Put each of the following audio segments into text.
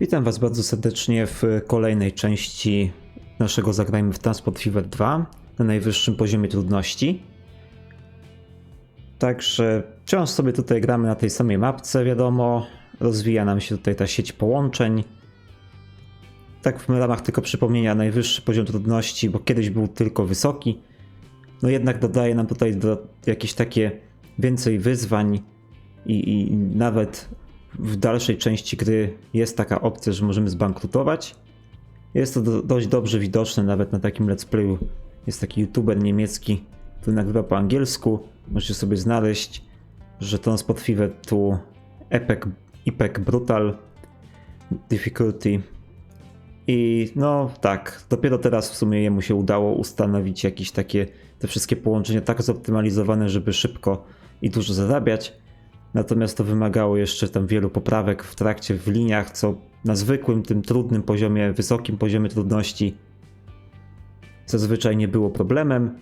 Witam Was bardzo serdecznie w kolejnej części naszego Zagrajmy w Transport Fever 2 na najwyższym poziomie trudności. Także wciąż sobie tutaj gramy na tej samej mapce, wiadomo. Rozwija nam się tutaj ta sieć połączeń. Tak w ramach tylko przypomnienia, najwyższy poziom trudności, bo kiedyś był tylko wysoki. No jednak dodaje nam tutaj do, jakieś takie więcej wyzwań i, i nawet w dalszej części gry jest taka opcja, że możemy zbankrutować. Jest to do, dość dobrze widoczne nawet na takim let's playu. Jest taki youtuber niemiecki, który nagrywa po angielsku. Możecie sobie znaleźć, że Transport Fever tu Epic, Epic Brutal Difficulty. I no tak, dopiero teraz w sumie jemu się udało ustanowić jakieś takie, te wszystkie połączenia tak zoptymalizowane, żeby szybko i dużo zarabiać. Natomiast to wymagało jeszcze tam wielu poprawek w trakcie, w liniach, co na zwykłym, tym trudnym poziomie, wysokim poziomie trudności zazwyczaj nie było problemem,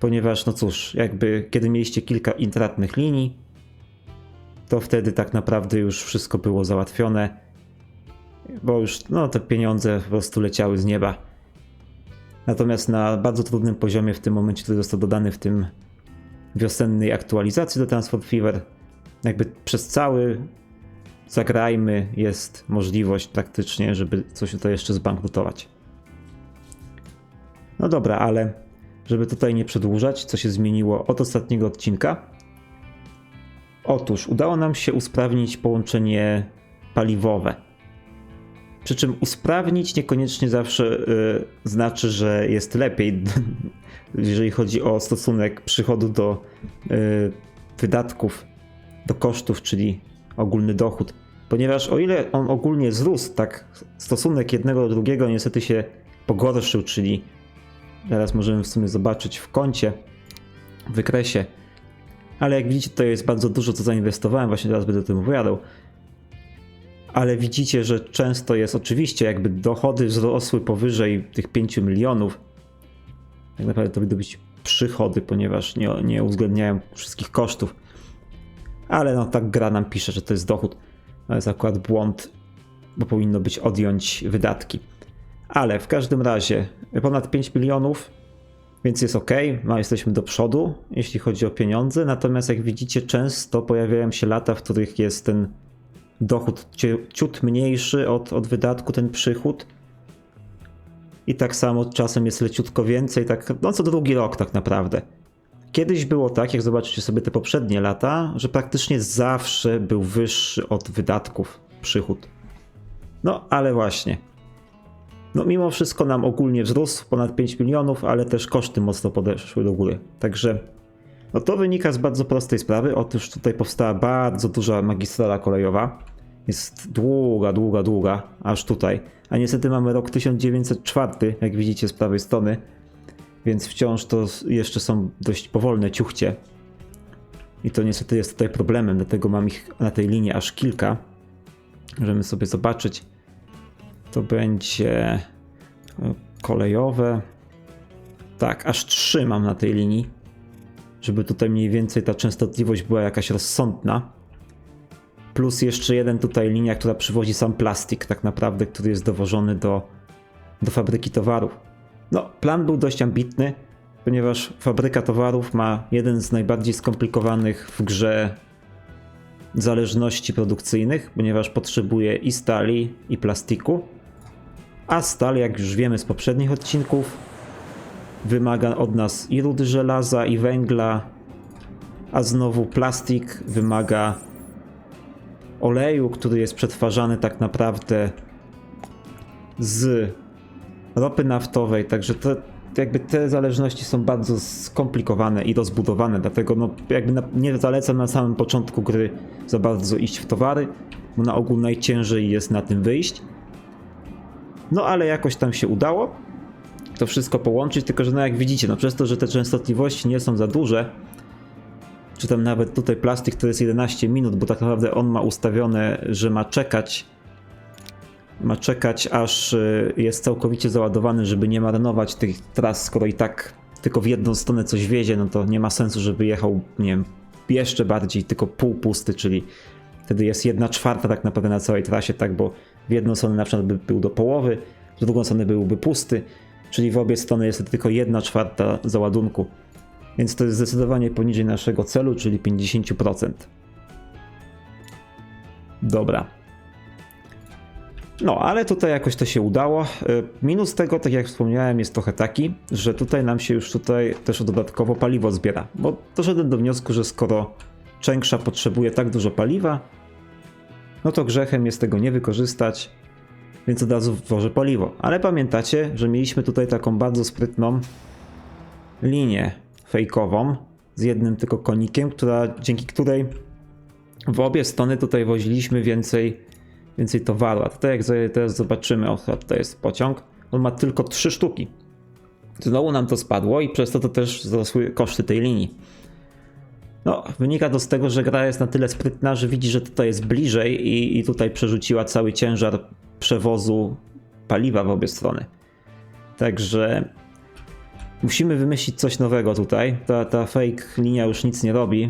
ponieważ no cóż, jakby kiedy mieliście kilka intratnych linii, to wtedy tak naprawdę już wszystko było załatwione, bo już no, te pieniądze po prostu leciały z nieba. Natomiast na bardzo trudnym poziomie w tym momencie, który został dodany w tym wiosennej aktualizacji do Transport Fever, jakby przez cały zagrajmy jest możliwość praktycznie, żeby coś tutaj jeszcze zbankrutować. No dobra, ale żeby tutaj nie przedłużać, co się zmieniło od ostatniego odcinka. Otóż udało nam się usprawnić połączenie paliwowe. Przy czym usprawnić niekoniecznie zawsze yy, znaczy, że jest lepiej, jeżeli chodzi o stosunek przychodu do yy, wydatków do kosztów, czyli ogólny dochód. Ponieważ o ile on ogólnie wzrósł, tak stosunek jednego do drugiego niestety się pogorszył, czyli teraz możemy w sumie zobaczyć w koncie, w wykresie. Ale jak widzicie, to jest bardzo dużo, co zainwestowałem, właśnie teraz będę o tym opowiadał. Ale widzicie, że często jest oczywiście, jakby dochody wzrosły powyżej tych 5 milionów. Tak naprawdę to powinny być przychody, ponieważ nie, nie uwzględniają wszystkich kosztów ale no tak gra nam pisze, że to jest dochód. To jest akurat błąd, bo powinno być odjąć wydatki. Ale w każdym razie ponad 5 milionów, więc jest ok, no, jesteśmy do przodu, jeśli chodzi o pieniądze. Natomiast jak widzicie, często pojawiają się lata, w których jest ten dochód ciut mniejszy od, od wydatku, ten przychód. I tak samo czasem jest leciutko więcej, tak no co drugi rok tak naprawdę. Kiedyś było tak, jak zobaczycie sobie te poprzednie lata, że praktycznie zawsze był wyższy od wydatków przychód. No, ale właśnie. No, mimo wszystko nam ogólnie wzrósł ponad 5 milionów, ale też koszty mocno podeszły do góry. Także no to wynika z bardzo prostej sprawy. Otóż tutaj powstała bardzo duża magistrala kolejowa. Jest długa, długa, długa, aż tutaj. A niestety mamy rok 1904, jak widzicie z prawej strony więc wciąż to jeszcze są dość powolne ciuchcie. I to niestety jest tutaj problemem, dlatego mam ich na tej linii aż kilka. Możemy sobie zobaczyć. To będzie e, kolejowe. Tak, aż trzy mam na tej linii, żeby tutaj mniej więcej ta częstotliwość była jakaś rozsądna. Plus jeszcze jeden tutaj linia, która przywozi sam plastik, tak naprawdę, który jest dowożony do, do fabryki towarów. No, plan był dość ambitny, ponieważ fabryka towarów ma jeden z najbardziej skomplikowanych w grze zależności produkcyjnych, ponieważ potrzebuje i stali, i plastiku. A stal, jak już wiemy z poprzednich odcinków, wymaga od nas i rudy żelaza, i węgla, a znowu plastik wymaga oleju, który jest przetwarzany tak naprawdę z ropy naftowej, także jakby te zależności są bardzo skomplikowane i rozbudowane, dlatego no jakby na, nie zalecam na samym początku gry za bardzo iść w towary, bo na ogół najciężej jest na tym wyjść. No ale jakoś tam się udało to wszystko połączyć, tylko że no jak widzicie, no przez to, że te częstotliwości nie są za duże, czy tam nawet tutaj plastik to jest 11 minut, bo tak naprawdę on ma ustawione, że ma czekać ma czekać aż y, jest całkowicie załadowany, żeby nie marnować tych tras, skoro i tak tylko w jedną stronę coś wiezie, no to nie ma sensu, żeby jechał, nie wiem, jeszcze bardziej tylko półpusty, czyli Wtedy jest jedna czwarta tak naprawdę na całej trasie, tak, bo w jedną stronę na przykład by był do połowy, w drugą stronę byłby pusty, czyli w obie strony jest tylko jedna czwarta załadunku. Więc to jest zdecydowanie poniżej naszego celu, czyli 50%. Dobra. No, ale tutaj jakoś to się udało. Y, Minus tego, tak jak wspomniałem, jest trochę taki, że tutaj nam się już tutaj też dodatkowo paliwo zbiera. Bo doszedłem do wniosku, że skoro Czększa potrzebuje tak dużo paliwa, no to grzechem jest tego nie wykorzystać, więc od razu włożę paliwo. Ale pamiętacie, że mieliśmy tutaj taką bardzo sprytną linię fejkową z jednym tylko konikiem, która, dzięki której w obie strony tutaj woziliśmy więcej, więcej towaru. A tutaj jak teraz zobaczymy, o tutaj jest pociąg, on ma tylko trzy sztuki. Znowu nam to spadło i przez to to też wzrosły koszty tej linii. No, wynika to z tego, że gra jest na tyle sprytna, że widzi, że tutaj jest bliżej i, i tutaj przerzuciła cały ciężar przewozu paliwa w obie strony. Także musimy wymyślić coś nowego tutaj. Ta, ta fake linia już nic nie robi,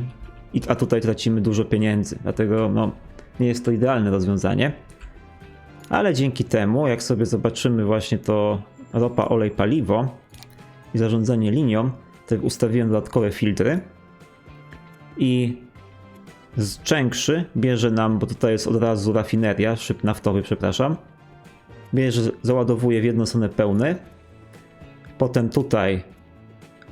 a tutaj tracimy dużo pieniędzy. Dlatego no, nie jest to idealne rozwiązanie. Ale dzięki temu, jak sobie zobaczymy właśnie to ropa, olej, paliwo i zarządzanie linią, to ustawiłem dodatkowe filtry i z Czększy bierze nam, bo tutaj jest od razu rafineria, szyb naftowy, przepraszam, bierze, załadowuje w jedną stronę pełny, potem tutaj,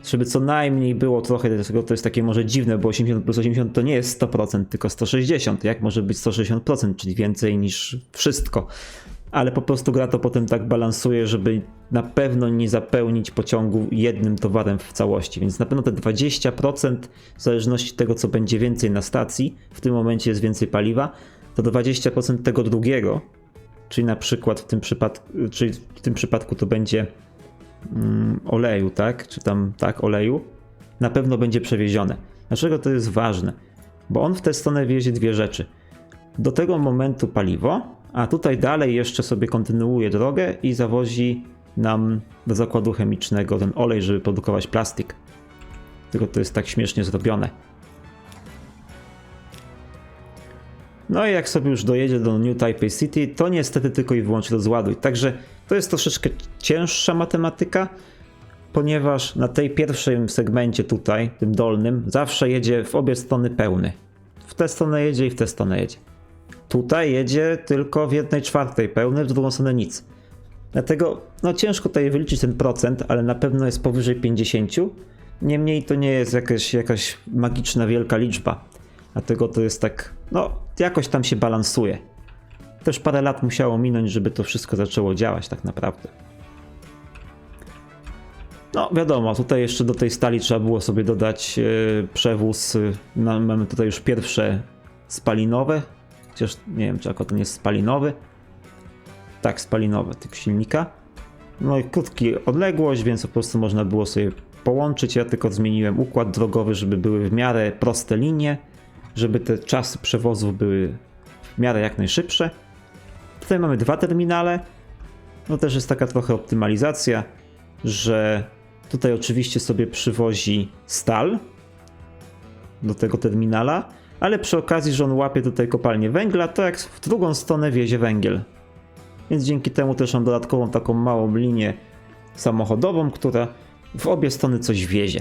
żeby co najmniej było trochę, dlatego to jest takie może dziwne, bo 80 plus 80 to nie jest 100%, tylko 160, jak może być 160%, czyli więcej niż wszystko. Ale po prostu gra to potem tak balansuje, żeby na pewno nie zapełnić pociągu jednym towarem w całości. Więc na pewno te 20% w zależności od tego, co będzie więcej na stacji, w tym momencie jest więcej paliwa, to 20% tego drugiego, czyli na przykład w tym przypadku, czyli w tym przypadku to będzie mm, oleju, tak? Czy tam tak, oleju, na pewno będzie przewiezione. Dlaczego to jest ważne? Bo on w tę stronę wiezie dwie rzeczy. Do tego momentu paliwo, a tutaj dalej jeszcze sobie kontynuuje drogę i zawozi nam do zakładu chemicznego ten olej, żeby produkować plastik. Tylko to jest tak śmiesznie zrobione. No i jak sobie już dojedzie do New Taipei City, to niestety tylko i wyłącznie rozładuj. Także to jest troszeczkę cięższa matematyka, ponieważ na tej pierwszym segmencie tutaj, tym dolnym, zawsze jedzie w obie strony pełny. W tę stronę jedzie i w tę stronę jedzie. Tutaj jedzie tylko w jednej czwartej pełny, w drugą stronę nic. Dlatego no ciężko tutaj wyliczyć ten procent, ale na pewno jest powyżej 50. Niemniej to nie jest jakaś, jakaś magiczna wielka liczba. Dlatego to jest tak, no jakoś tam się balansuje. Też parę lat musiało minąć, żeby to wszystko zaczęło działać tak naprawdę. No wiadomo, tutaj jeszcze do tej stali trzeba było sobie dodać e, przewóz. e, no, mamy tutaj już pierwsze spalinowe, chociaż nie wiem czy akurat nie jest spalinowy. Tak, spalinowy typ silnika. No i krótki odległość, więc po prostu można było sobie połączyć. Ja tylko zmieniłem układ drogowy, żeby były w miarę proste linie, żeby te czasy przewozów były w miarę jak najszybsze. Tutaj mamy dwa terminale. No też jest taka trochę optymalizacja, że tutaj oczywiście sobie przywozi stal do tego terminala, ale przy okazji, że on łapie tutaj kopalnię węgla, to jak w drugą stronę wiezie węgiel. Więc dzięki temu też mam dodatkową taką małą linię samochodową, która w obie strony coś wiezie.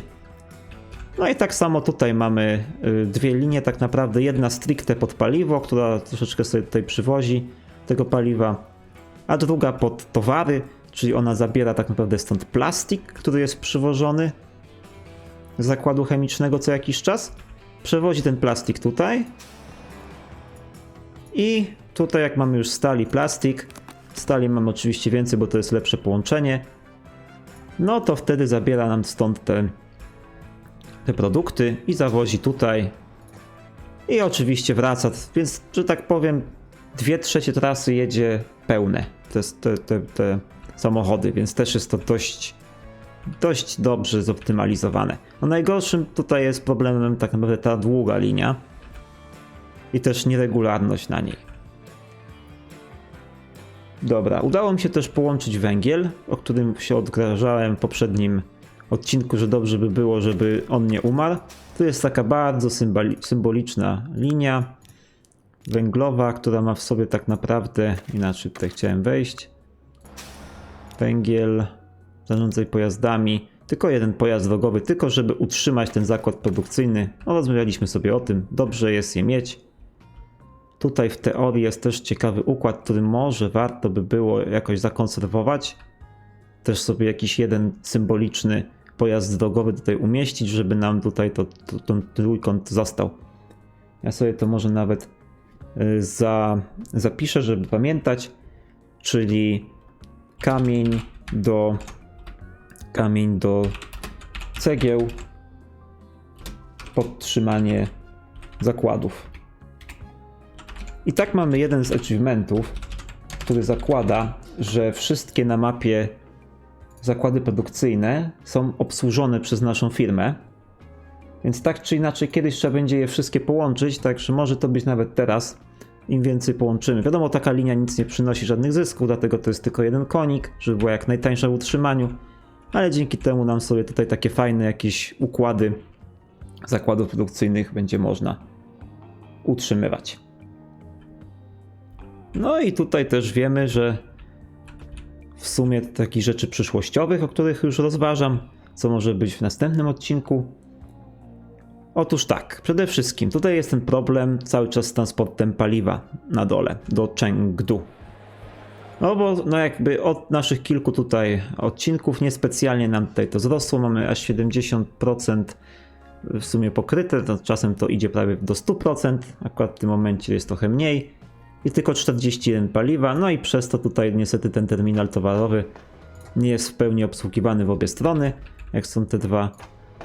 No i tak samo tutaj mamy y, dwie linie, tak naprawdę jedna stricte pod paliwo, która troszeczkę sobie tutaj przywozi tego paliwa, a druga pod towary, czyli ona zabiera tak naprawdę stąd plastik, który jest przywożony z zakładu chemicznego co jakiś czas. Przewozi ten plastik tutaj. I tutaj jak mamy już stali plastik, stali mamy oczywiście więcej, bo to jest lepsze połączenie. No to wtedy zabiera nam stąd te, te produkty i zawozi tutaj. I oczywiście wraca, więc że tak powiem, dwie trzecie trasy jedzie pełne te, te, te, te samochody, więc też jest to dość, dość dobrze zoptymalizowane. No najgorszym tutaj jest problemem tak naprawdę ta długa linia i też nieregularność na niej. Dobra, udało mi się też połączyć węgiel, o którym się odgrażałem w poprzednim odcinku, że dobrze by było, żeby on nie umarł. Tu jest taka bardzo symboli- symboliczna linia. węglowa, która ma w sobie tak naprawdę, inaczej tutaj chciałem wejść, węgiel, zarządzaj pojazdami, tylko jeden pojazd drogowy, tylko żeby utrzymać ten zakład produkcyjny. No, rozmawialiśmy sobie o tym, dobrze jest je mieć. Tutaj w teorii jest też ciekawy układ, który może warto by było jakoś zakonserwować. Też sobie jakiś jeden symboliczny pojazd drogowy tutaj umieścić, żeby nam tutaj to, to, ten trójkąt został. Ja sobie to może nawet y, za, zapiszę, żeby pamiętać, czyli kamień do kamień do cegieł, podtrzymanie zakładów. I tak mamy jeden z achievementów, który zakłada, że wszystkie na mapie zakłady produkcyjne są obsłużone przez naszą firmę. Więc tak czy inaczej, kiedyś trzeba będzie je wszystkie połączyć, także może to być nawet teraz. Im więcej połączymy. Wiadomo, taka linia nic nie przynosi żadnych zysków, dlatego to jest tylko jeden konik, żeby była jak najtańsza w utrzymaniu. Ale dzięki temu nam sobie tutaj takie fajne jakieś układy zakładów produkcyjnych będzie można utrzymywać. No i tutaj też wiemy, że w sumie takich rzeczy przyszłościowych, o których już rozważam, co może być w następnym odcinku. Otóż tak, przede wszystkim tutaj jest ten problem cały czas z transportem paliwa na dole do Chengdu. No bo no jakby od naszych kilku tutaj odcinków niespecjalnie nam tutaj to wzrosło, mamy aż 70% w sumie pokryte, czasem to idzie prawie do 100%, akurat w tym momencie jest trochę mniej i tylko 41 paliwa, no i przez to tutaj niestety ten terminal towarowy nie jest w pełni obsługiwany w obie strony, jak są te dwa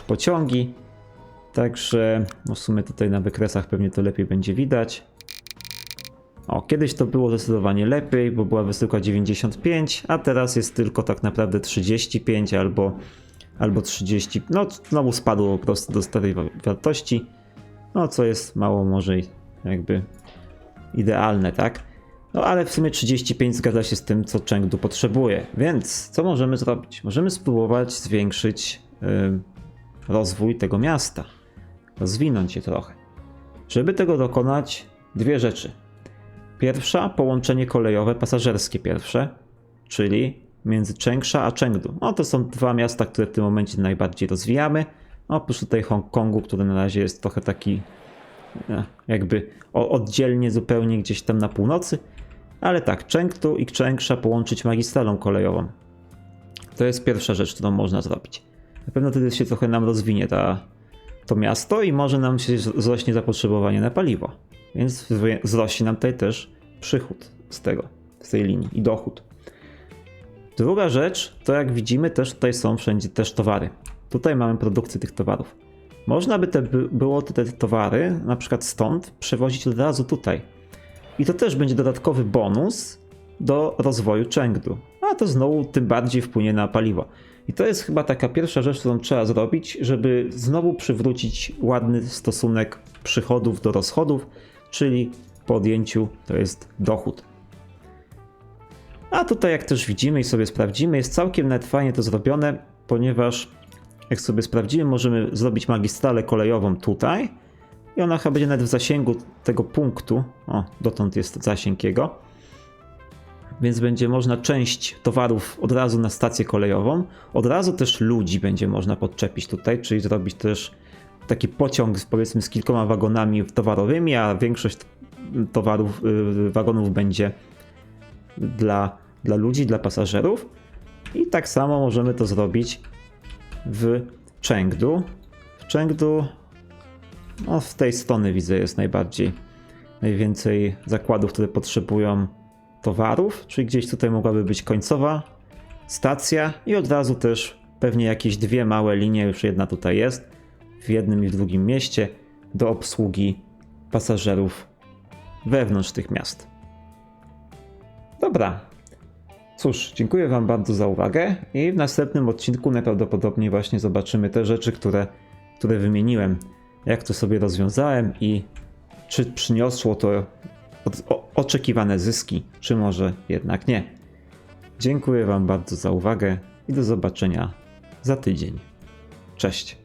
pociągi. Także no w sumie tutaj na wykresach pewnie to lepiej będzie widać. O, kiedyś to było zdecydowanie lepiej, bo była wysyłka 95, a teraz jest tylko tak naprawdę 35 albo, albo 30. No, znowu spadło po prostu do starej wa- wartości. No, co jest mało może jakby idealne, tak? No, ale w sumie 35 zgadza się z tym, co Chengdu potrzebuje. Więc co możemy zrobić? Możemy spróbować zwiększyć y, rozwój tego miasta, rozwinąć je trochę. Żeby tego dokonać, dwie rzeczy. Pierwsza połączenie kolejowe pasażerskie pierwsze, czyli między Changsha a Chengdu. No to są dwa miasta, które w tym momencie najbardziej rozwijamy. Oprócz tutaj Hongkongu, który na razie jest trochę taki jakby o- oddzielnie zupełnie gdzieś tam na północy. Ale tak, Chengdu i Changsha połączyć magistralą kolejową. To jest pierwsza rzecz, którą można zrobić. Na pewno wtedy się trochę nam rozwinie ta, to miasto i może nam się wzrośnie zapotrzebowanie na paliwo. Więc wzro- wzrośnie nam tutaj też przychód z tego, z tej linii i dochód. Druga rzecz, to jak widzimy też tutaj są wszędzie też towary. Tutaj mamy produkcję tych towarów. Można by te, by było te towary, na przykład stąd, przewozić od razu tutaj. I to też będzie dodatkowy bonus do rozwoju Chengdu. A to znowu tym bardziej wpłynie na paliwo. I to jest chyba taka pierwsza rzecz, którą trzeba zrobić, żeby znowu przywrócić ładny stosunek przychodów do rozchodów, czyli po odjęciu to jest dochód. A tutaj, jak też widzimy i sobie sprawdzimy, jest całkiem nawet fajnie to zrobione, ponieważ jak sobie sprawdzimy, możemy zrobić magistralę kolejową tutaj i ona chyba będzie nawet w zasięgu tego punktu. O, dotąd jest zasięg jego. Więc będzie można część towarów od razu na stację kolejową. Od razu też ludzi będzie można podczepić tutaj, czyli zrobić też taki pociąg powiedzmy z kilkoma wagonami towarowymi, a większość towarów, y, wagonów będzie dla, dla ludzi, dla pasażerów. I tak samo możemy to zrobić w Chengdu. W Chengdu, no z tej strony widzę jest najbardziej, najwięcej zakładów, które potrzebują towarów, czyli gdzieś tutaj mogłaby być końcowa stacja i od razu też pewnie jakieś dwie małe linie, już jedna tutaj jest, w jednym i w drugim mieście, do obsługi pasażerów wewnątrz tych miast. Dobra. Cóż, dziękuję Wam bardzo za uwagę i w następnym odcinku najprawdopodobniej właśnie zobaczymy te rzeczy, które, które wymieniłem, jak to sobie rozwiązałem i czy przyniosło to oczekiwane zyski, czy może jednak nie. Dziękuję Wam bardzo za uwagę i do zobaczenia za tydzień. Cześć.